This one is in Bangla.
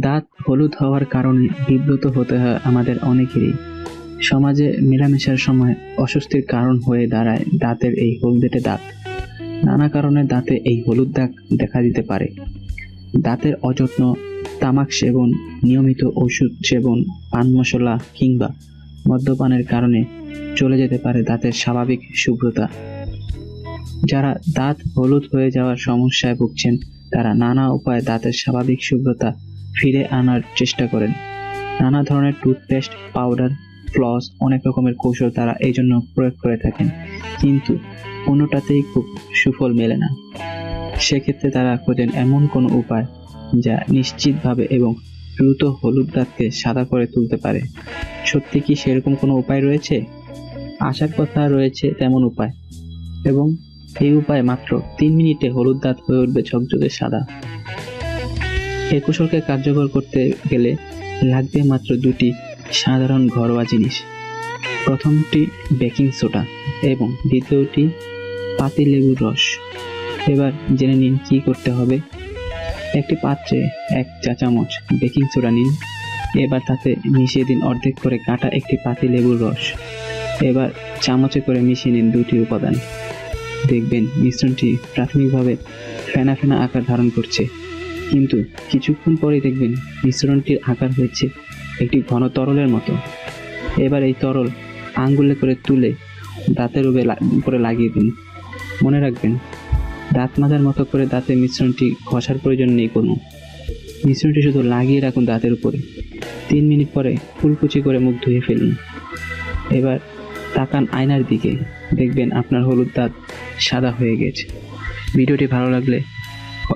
দাঁত হলুদ হওয়ার কারণে বিব্রত হতে হয় আমাদের অনেকেরই। সমাজে মেলামেশার সময় অস্বস্তির কারণ হয়ে দাঁড়ায় দাঁতের এই হলদেটে দাঁত। নানা কারণে দাঁতে এই হলুদ দাগ দেখা দিতে পারে। দাঁতের অযত্ন, তামাক সেবন, নিয়মিত ওষুধ সেবন, পান মশলা কিংবা মদ্যপানের কারণে চলে যেতে পারে দাঁতের স্বাভাবিক শুভ্রতা। যারা দাঁত হলুদ হয়ে যাওয়ার সমস্যায় ভুগছেন, তারা নানা উপায়ে দাঁতের স্বাভাবিক শুভ্রতা ফিরে আনার চেষ্টা করেন। নানা ধরনের টুথপেস্ট, পাউডার, ফ্লস, অনেক রকমের কৌশল তারা এই জন্য প্রয়োগ করে থাকেন। কিন্তু কোনোটাতেই খুব সুফল মেলে না। সেক্ষেত্রে তারা খোঁজেন এমন কোনো উপায় যা নিশ্চিতভাবে এবং দ্রুত হলুদ দাঁতকে সাদা করে তুলতে পারে। সত্যি কি সেরকম কোনো উপায় রয়েছে? আসার কথা রয়েছে তেমন উপায়। এবং এই উপায় মাত্র তিন মিনিটে হলুদ দাঁত হয়ে উঠবে ঝকঝকে সাদা। এই কৌশলকে কার্যকর করতে গেলে লাগবে মাত্র দুটি সাধারণ ঘরোয়া জিনিস। প্রথমটি বেকিং সোডা এবং দ্বিতীয়টি পাতি লেবুর রস। এবার জেনে নিন কি করতে হবে। একটি পাত্রে এক চা চামচ বেকিং সোডা নিন। এবার তাতে মিশিয়ে দিন অর্ধেক করে কাটা একটি পাতি লেবুর রস। এবার চামচে করে মিশিয়ে নিন দুটি উপাদান। দেখবেন মিশ্রণটি প্রাথমিকভাবে ফেনা ফেনা আকার ধারণ করছে। কিন্তু কিছুক্ষণ পরেই দেখবেন মিশ্রণটির আকার হয়েছে একটি ঘন তরলের মতো। এবার এই তরল আঙ্গুলে করে তুলে দাঁতের উপরে লাগিয়ে দিন। মনে রাখবেন, দাঁত মাজার মতো করে দাঁতের মিশ্রণটি ঘষার প্রয়োজন নেই কোনো। মিশ্রণটি শুধু লাগিয়ে রাখুন দাঁতের উপরে। তিন মিনিট পরে ফুলকুচি করে মুখ ধুয়ে ফেলুন। এবার তাকান আয়নার দিকে। দেখবেন আপনার হলুদ দাঁত সাদা হয়ে গেছে। ভিডিওটি ভালো লাগলে